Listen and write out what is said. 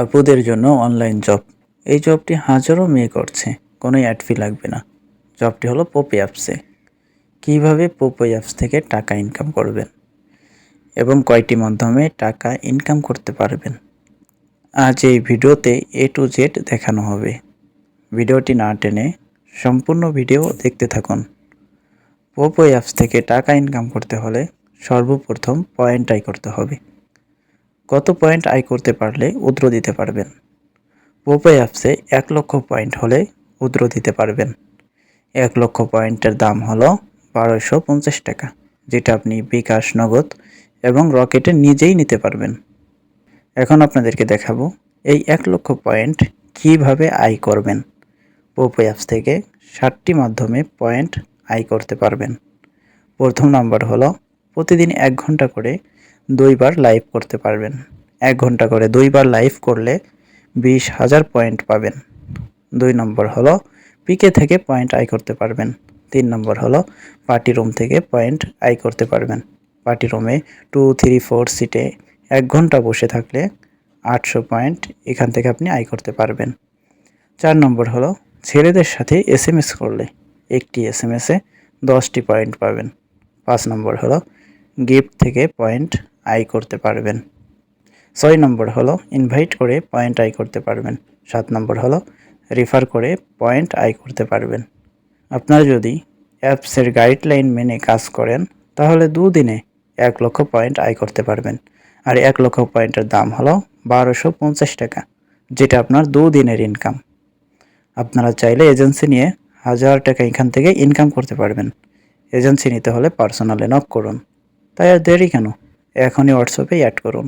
আপুদের জন্য online job এই জবটি হাজারো মেয়ে করছে কোনো অ্যাড ফি লাগবে না। জবটি হলো পোপে অ্যাপসে কীভাবে পোপে অ্যাপস থেকে টাকা ইনকাম করবেন? এবং কয়টি মাধ্যমে টাকা ইনকাম করতে পারবেন? আজ এই ভিডিওতে এ টু জেড দেখানো হবে। ভিডিওটি না টেনে সম্পূর্ণ ভিডিও দেখতে থাকুন। পোপো অ্যাপস থেকে টাকা ইনকাম করতে হলে সর্বপ্রথম পয়েন্ট আই করতে হবে। কত পয়েন্ট আয় করতে পারলে উদ্র দিতে পারবেন? পোপো অ্যাপসে এক লক্ষ পয়েন্ট হলে উদ্র দিতে পারবেন। এক লক্ষ পয়েন্টের দাম হলো বারোশো পঞ্চাশ টাকা, যেটা আপনি বিকাশ, নগদ এবং রকেটে নিজেই নিতে পারবেন। এখন আপনাদেরকে দেখাবো এই এক লক্ষ পয়েন্ট কীভাবে আয় করবেন। পোপো অ্যাপস থেকে ষাটটি মাধ্যমে পয়েন্ট আয় করতে পারবেন। প্রথম নাম্বার হলো প্রতিদিন এক ঘণ্টা করে দুইবার লাইভ করতে পারবেন। এক ঘণ্টা করে দুইবার লাইভ করলে বিশ হাজার পয়েন্ট পাবেন। দুই নম্বর হলো পিকে থেকে পয়েন্ট আয় করতে পারবেন। তিন নম্বর হলো পার্টি রুম থেকে পয়েন্ট আয় করতে পারবেন। পার্টি রুমে টু থ্রি ফোর সিটে এক ঘণ্টা বসে থাকলে আটশো পয়েন্ট এখান থেকে আপনি আয় করতে পারবেন। চার নম্বর হলো ছেলেদের সাথে এস এম এস করলে একটি এস এম এসে দশটি পয়েন্ট পাবেন। পাঁচ নম্বর হলো গিফট থেকে পয়েন্ট আয় করতে পারবেন। ছয় নম্বর হলো ইনভাইট করে পয়েন্ট আয় করতে পারবেন। সাত নম্বর হলো রেফার করে পয়েন্ট আয় করতে পারবেন। আপনারা যদি অ্যাপসের গাইডলাইন মেনে কাজ করেন, তাহলে দুদিনে এক লক্ষ পয়েন্ট আয় করতে পারবেন। আর এক লক্ষ পয়েন্টের দাম হলো বারোশো পঞ্চাশ টাকা, যেটা আপনার দুদিনের ইনকাম আপনারা চাইলে এজেন্সি নিয়ে হাজার টাকা এখান থেকে ইনকাম করতে পারবেন। এজেন্সি নিতে হলে পার্সোনালে নক করুন। তাই আর দেরি কেন? এখনই হোয়াটসঅ্যাপে অ্যাড করুন।